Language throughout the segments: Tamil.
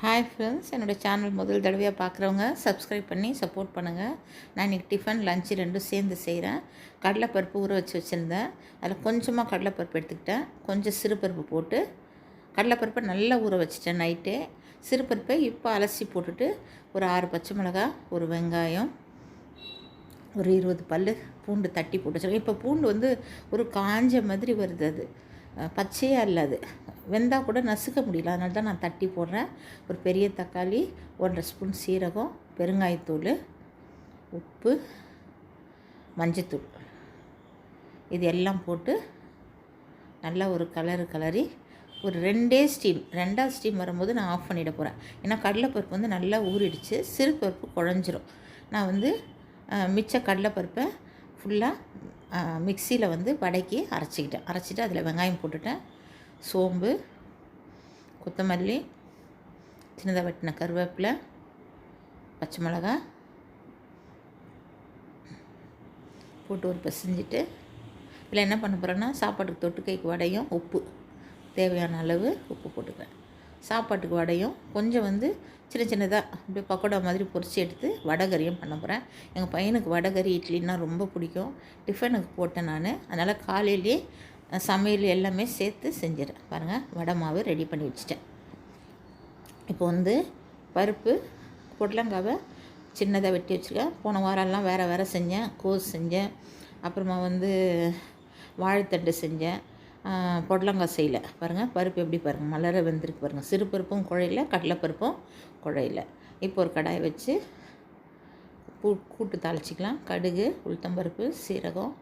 ஹாய் ஃப்ரெண்ட்ஸ் என்னோடய சேனல் முதல் தடவையாக பார்க்குறவங்க சப்ஸ்கிரைப் பண்ணி சப்போர்ட் பண்ணுங்கள் நான் இன்றைக்கி டிஃபன் லஞ்சு ரெண்டும் சேர்ந்து செய்கிறேன் கடலைப்பருப்பு ஊற வச்சு வச்சுருந்தேன். அதில் கொஞ்சமாக கடலைப்பருப்பு எடுத்துக்கிட்டேன். கொஞ்சம் சிறுபருப்பு போட்டு கடலைப்பருப்பை நல்லா ஊற வச்சுட்டேன் நைட்டே சிறுபருப்பை இப்போ அலசி போட்டுட்டு ஒரு ஆறு பச்சை மிளகா ஒரு வெங்காயம் ஒரு இருபது பல் பூண்டு தட்டி போட்டு வச்சுருக்கேன். இப்போ பூண்டு வந்து ஒரு காஞ்ச மாதிரி வருது அது. பச்சையாக இல்லை அது. வெந்தால் கூட நசுக்க முடியல. அதனால தான் நான் தட்டி போடுறேன். ஒரு பெரிய தக்காளி ஒன்றரை ஸ்பூன் சீரகம் பெருங்காயத்தூள் உப்பு மஞ்சத்தூள். இது எல்லாம் போட்டு நல்லா ஒரு கலரு கலரி ஒரு ரெண்டே ஸ்டீம் ரெண்டாவது ஸ்டீம் வரும்போது நான் ஆஃப் பண்ணிட போகிறேன் ஏன்னா கடலைப்பருப்பு வந்து நல்லா ஊறிடுச்சு. சிறுபருப்பு குழஞ்சிரும். நான் வந்து மிச்ச கடலைப்பருப்பை ஃபுல்லாக மிக்சியில் வந்து வடக்கி அரைச்சிக்கிட்டேன். அரைச்சிட்டு அதில் வெங்காயம் போட்டுட்டேன். சோம்பு கொத்தமல்லி சின்னதாக வெட்டின கருவேப்பிலை பச்சை மிளகாய் போட்டு ஒரு பிசைஞ்சிட்டு இதில் என்ன பண்ண போகிறேன்னா சாப்பாட்டுக்கு தொட்டுக்கைக்கு வடையும் உப்பு. தேவையான அளவு உப்பு போட்டுக்கிறேன் சாப்பாட்டுக்கு வடையும் கொஞ்சம் வந்து சின்ன சின்னதாக அப்படியே பக்கோடா மாதிரி பொரிச்சு எடுத்து வடகரியும் பண்ண போகிறேன் எங்கள் பையனுக்கு வடகரி இட்லின்னா ரொம்ப பிடிக்கும். டிஃபனுக்கு போட்டேன் நான். அதனால் காலையிலேயே சமையல் எல்லாமே சேர்த்து செஞ்சிடறேன். பாருங்கள் வடை மாவு ரெடி பண்ணி வச்சுட்டேன். இப்போ வந்து பருப்பு பொடலங்காவை சின்னதாக வெட்டி வச்சுருக்கேன். போன வாரம்லாம் வேறு வேறு செஞ்சேன். கோஸ் செஞ்சேன். அப்புறமா வந்து வாழைத்தண்டு செஞ்சேன். பொடலங்காய் செய்யலை பாருங்கள் பருப்பு எப்படி பாருங்கள் மலர வெந்திருக்கு பாருங்கள் சிறு பருப்பும் குழையில கடலைப்பருப்பும் குழையில. இப்போ ஒரு கடாயை வச்சு பூ கூட்டு தாளிச்சிக்கலாம். கடுகு உளுத்தம்பருப்பு சீரகம்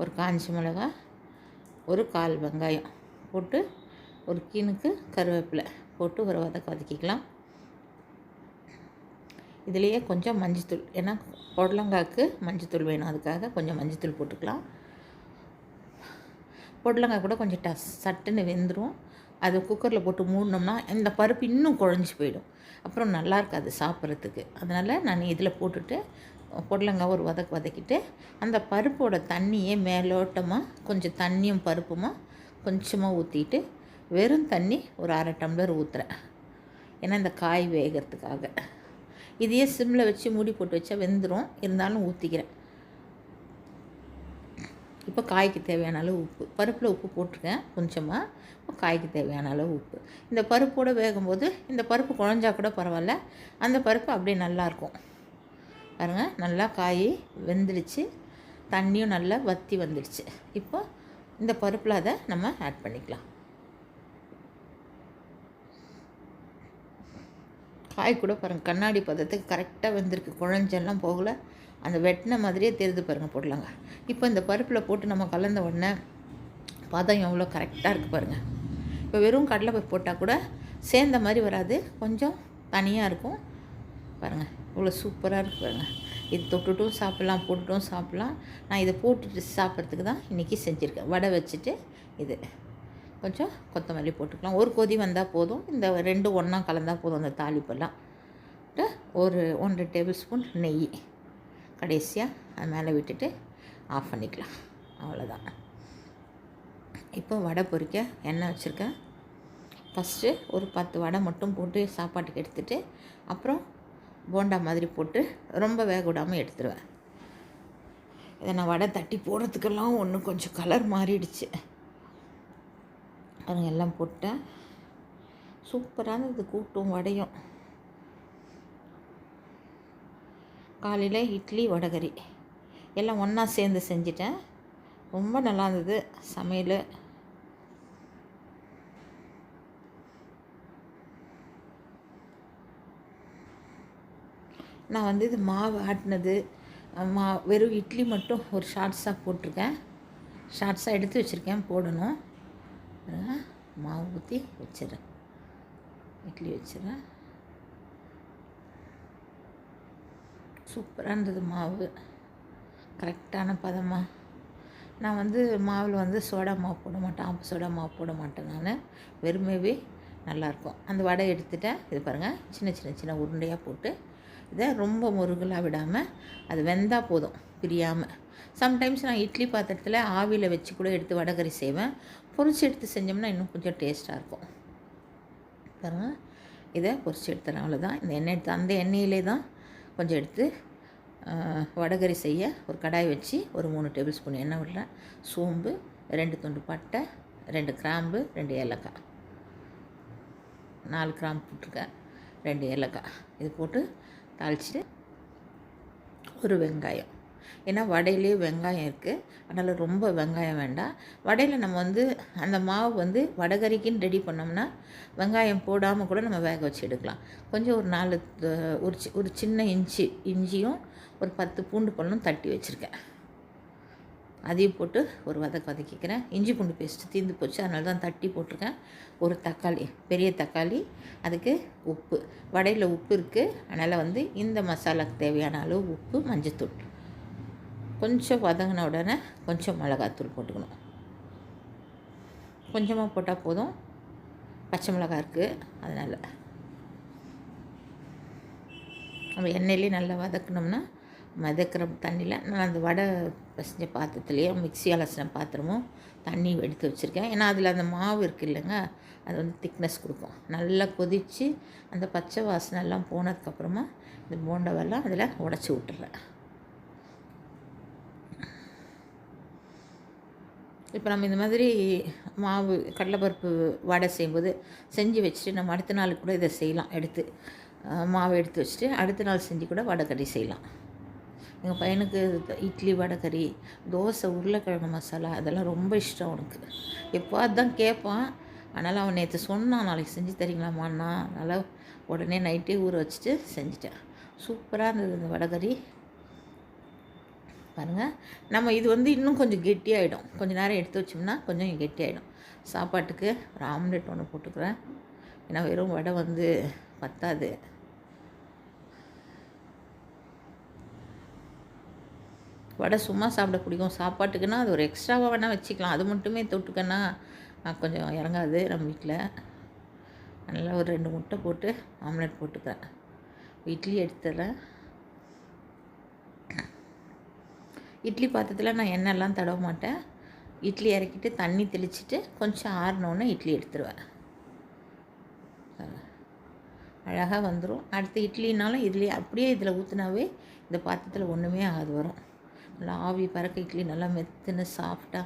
ஒரு காஞ்சி மிளகாய் ஒரு கால் வெங்காயம் போட்டு ஒரு கீனுக்கு கருவேப்பிலை போட்டு ஒரு வதக்க வதக்கிக்கலாம். இதுலேயே கொஞ்சம் மஞ்சத்தூள் ஏன்னா பொடலங்காய்க்கு மஞ்சத்தூள் வேணும். அதுக்காக கொஞ்சம் மஞ்சத்தூள் போட்டுக்கலாம். பொடலங்காய் கூட கொஞ்சம் டஸ் சட்டுன்னு வெந்துடும் அது குக்கரில் போட்டு மூடினோம்னா இந்த பருப்பு இன்னும் குழஞ்சி போயிடும். அப்புறம் நல்லா இருக்காது சாப்பிட்றதுக்கு. அதனால் நான் இதில் போட்டுட்டு பொடலங்காய் ஒரு வதக்கு வதக்கிட்டு அந்த பருப்போட தண்ணியே மேலோட்டமாக கொஞ்சம் தண்ணியும் பருப்புமா கொஞ்சமாக ஊற்றிட்டு வெறும் தண்ணி ஒரு அரை டம்ளர் ஊற்றுறேன் ஏன்னா இந்த காய் வேகிறதுக்காக. இதையே சிம்மில் வச்சு மூடி போட்டு வச்சா வெந்துடும் இருந்தாலும் ஊற்றிக்கிறேன் இப்போ காய்க்கு தேவையான அளவு உப்பு. பருப்பில் உப்பு போட்டிருக்கேன் கொஞ்சமாக இப்போ காய்க்கு தேவையான அளவு உப்பு. இந்த பருப்போடு வேகும்போது இந்த பருப்பு குழஞ்சா கூட பரவாயில்ல. அந்த பருப்பு அப்படியே நல்லாயிருக்கும். பாருங்கள் நல்லா காய் வெந்துடுச்சு. தண்ணியும் நல்லா வற்றி வந்துடுச்சு. இப்போ இந்த பருப்பில் அதை நம்ம ஆட் பண்ணிக்கலாம். காய் கூட பாருங்கள் கண்ணாடி பதத்துக்கு கரெக்டாக வெந்திருக்கு. குழஞ்செல்லாம் போகல. அந்த வெட்டின மாதிரியே தெரியுது பாருங்கள் போடலாங்க. இப்போ இந்த பருப்பில் போட்டு நம்ம கலந்த உடனே பதம் எவ்வளோ கரெக்டாக இருக்குது பாருங்கள் இப்போ வெறும் கடலைப்பருப்பு போட்டால் கூட சேர்ந்த மாதிரி வராது கொஞ்சம் தனியாக இருக்கும். பாருங்கள் இவ்வளோ சூப்பராக இருக்குது பாருங்கள் இது தொட்டுட்டும் சாப்பிட்லாம் போட்டுட்டும் சாப்பிட்லாம். நான் இதை போட்டுட்டு சாப்பிட்றதுக்கு தான் இன்றைக்கி செஞ்சுருக்கேன். வடை வச்சுட்டு இது. கொஞ்சம் கொத்தமல்லி போட்டுக்கலாம். ஒரு கொதி வந்தால் போதும். இந்த ரெண்டு ஒன்றா கலந்தால் போதும் அந்த தாளிப்பெல்லாம். ஒரு ஒன்றரை டேபிள் ஸ்பூன் நெய். கடைசியாக அது மேலே விட்டுட்டு ஆஃப் பண்ணிக்கலாம். அவ்வளோதான் இப்போ வடை பொறிக்க எண்ணெய் வச்சுருக்கேன் ஃபஸ்ட்டு ஒரு பத்து வடை மட்டும் போட்டு சாப்பாட்டுக்கு எடுத்துகிட்டு அப்புறம் போண்டா மாதிரி போட்டு ரொம்ப வேக விடாமல் எடுத்துருவேன். இதை நான் வடை தட்டி போடுறதுக்கெல்லாம் ஒன்று கொஞ்சம் கலர் மாறிடுச்சு. பாருங்க எல்லாம் போட்டேன். சூப்பரான இது கூட்டும் வடையும். காலையில் இட்லி வடகரி எல்லாம் ஒன்றா சேர்ந்து செஞ்சிட்டேன். ரொம்ப நல்லா இருந்தது சமையல். நான் வந்து இது மாவு ஆட்டினது. மா வெறும் இட்லி மட்டும் ஒரு ஷார்ட்ஸாக போட்டிருக்கேன். ஷார்ட்ஸாக எடுத்து வச்சுருக்கேன் போடணும். மாவு ஊற்றி வச்சிடுறேன். இட்லி வச்சிடுறேன். சூப்பராக இருந்தது மாவு. கரெக்டான பதமாக நான் வந்து மாவில் வந்து சோடா மாவு போட மாட்டேன். ஆப்பு சோடா மாவு போட மாட்டேன் நான். வெறுமையாகவே நல்லாயிருக்கும் அந்த வடை எடுத்துட்டேன். இது பாருங்கள் சின்ன சின்ன சின்ன உருண்டையாக போட்டு இதை ரொம்ப முருகலாக விடாமல் அது வெந்தால் போதும் பிரியாமல் சம்டைம்ஸ் நான் இட்லி பாத்திரத்தில் ஆவியில் வச்சு கூட எடுத்து வடகறி செய்வேன். பொரிச்சு எடுத்து செஞ்சோம்னா இன்னும் கொஞ்சம் டேஸ்ட்டாக இருக்கும். பாருங்கள் இதை பொரிச்சு எடுத்துறேன் அவ்வளோதான் இந்த எண்ணெய் எடுத்து அந்த எண்ணெயிலே தான் கொஞ்சம் எடுத்து வடகறி செய்ய ஒரு கடாய் வச்சு ஒரு மூணு டேபிள் ஸ்பூன் எண்ணெய் விடுறேன் சோம்பு ரெண்டு துண்டு பட்டை ரெண்டு கிராம்பு ரெண்டு ஏலக்காய். நாலு கிராம்பு போட்டிருக்கேன் ரெண்டு ஏலக்காய். இது போட்டு தாளிச்சிட்டு ஒரு வெங்காயம். ஏன்னா வடையிலே வெங்காயம் இருக்குது அதனால் ரொம்ப வெங்காயம் வேண்டாம். வடையில் நம்ம வந்து அந்த மாவு வந்து வடகரிக்குன்னு ரெடி பண்ணோம்னா வெங்காயம் போடாமல் கூட நம்ம வேக வச்சு எடுக்கலாம். கொஞ்சம் ஒரு நாலு ஒரு சி ஒரு சின்ன இஞ்சி இஞ்சியும் ஒரு பத்து பூண்டு பழமும் தட்டி வச்சுருக்கேன். அதையும் போட்டு ஒரு வதக்க வதக்கிக்கிறேன். இஞ்சி பூண்டு பேஸ்ட்டு தீர்ந்து போச்சு. அதனால தான் தட்டி போட்டிருக்கேன். ஒரு தக்காளி பெரிய தக்காளி அதுக்கு உப்பு. வடையில் உப்பு இருக்குது அதனால் வந்து இந்த மசாலாக்கு தேவையான அளவு உப்பு மஞ்சத்தூள். கொஞ்சம் வதங்கின உடனே கொஞ்சம் மிளகாத்தூள் போட்டுக்கணும். கொஞ்சமாக போட்டால் போதும். பச்சை மிளகா இருக்குது அதனால். நம்ம எண்ணெயிலே நல்லா வதக்கினோம்னா வதக்கிற தண்ணியில் நான் அந்த வடை பசஞ்ச பாத்திரத்துலேயே மிக்ஸி அலசின பாத்திரமும் தண்ணி எடுத்து வச்சுருக்கேன். ஏன்னா அதில் அந்த மாவு இருக்குது இல்லைங்க அது வந்து திக்னஸ் கொடுக்கும். நல்லா கொதித்து அந்த பச்சை வாசனை எல்லாம் போனதுக்கப்புறமா இந்த போண்டாவெல்லாம் அதில் உடச்சி விட்டுறேன். இப்போ நம்ம இந்த மாதிரி மாவு கடலைப்பருப்பு வடை செய்யும்போது செஞ்சு வச்சுட்டு நம்ம அடுத்த நாள் கூட இதை செய்யலாம் எடுத்து. மாவை மாவு எடுத்து வச்சுட்டு அடுத்த நாள் செஞ்சு கூட வடைக்கறி செய்யலாம். எங்கள் பையனுக்கு இட்லி வடைக்கறி தோசை உருளைக்கிழங்கு மசாலா அதெல்லாம் ரொம்ப இஷ்டம் அவனுக்கு. எப்போ தான் கேட்பான். அதனால் அவன் நேற்று சொன்னான் நாளைக்கு செஞ்சு தரீங்களாம்மாண்ணா அதனால் உடனே நைட்டே ஊற வச்சுட்டு செஞ்சிட்டேன். சூப்பராக இருந்தது இந்த வடைக்கறி பாருங்கள் நம்ம இது வந்து இன்னும் கொஞ்சம் கெட்டியாகிடும் கொஞ்சம் நேரம் எடுத்து வச்சோம்னா கொஞ்சம் கெட்டியாயிடும். சாப்பாட்டுக்கு ஒரு ஆம்லெட் ஒன்று போட்டுக்கிறேன். ஏன்னா வெறும் வடை வந்து பத்தாது. வடை சும்மா சாப்பிட பிடிக்கும். சாப்பாட்டுக்குன்னா அது ஒரு எக்ஸ்ட்ராவாக வேணால் வச்சுக்கலாம். அது மட்டுமே தொட்டுக்கன்னா கொஞ்சம் இறங்காது நம்ம வீட்டில் நல்லா ஒரு ரெண்டு முட்டை போட்டு ஆம்லெட் போட்டுக்கிறேன். இட்லி எடுத்துடுறேன். இட்லி பாத்திரத்தில் நான் எண்ணெய்லாம் தடவ மாட்டேன். இட்லி இறக்கிட்டு தண்ணி தெளிச்சுட்டு கொஞ்சம் ஆறினோன்னே இட்லி எடுத்துருவேன். அழகாக வந்துடும் அடுத்து இட்லினாலும் இதுலேயே அப்படியே இதில் ஊற்றினாவே இந்த பாத்திரத்தில் ஒன்றுமே ஆகாது வரும். நல்லா ஆவி பறக்க இட்லி நல்லா மெத்துன்னு சாஃப்டாக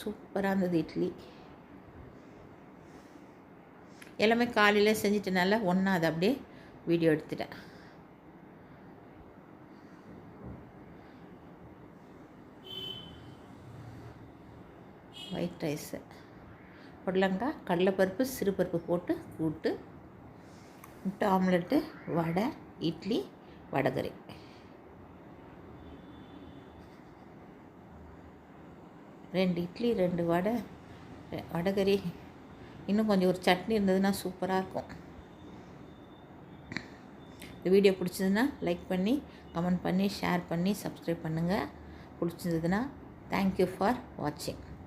சூப்பராக இருந்தது இட்லி. எல்லாமே காலையில் செஞ்சிட்டனால ஒன்றா அதை அப்படியே வீடியோ எடுத்துட்டேன். ஒயிட் ரைஸு புடலங்காய் கடலைப்பருப்பு சிறுபருப்பு போட்டு கூட்டு முட்டை ஆம்லெட்டு வடை இட்லி வடகரி ரெண்டு இட்லி ரெண்டு வடை வடகறி. வடகரி இன்னும் கொஞ்சம் ஒரு சட்னி இருந்ததுன்னா சூப்பராக இருக்கும். இந்த வீடியோ பிடிச்சதுன்னா லைக் பண்ணி கமெண்ட் பண்ணி ஷேர் பண்ணி சப்ஸ்கிரைப் பண்ணுங்கள் பிடிச்சிருந்ததுன்னா தேங்க்யூ ஃபார் வாட்சிங்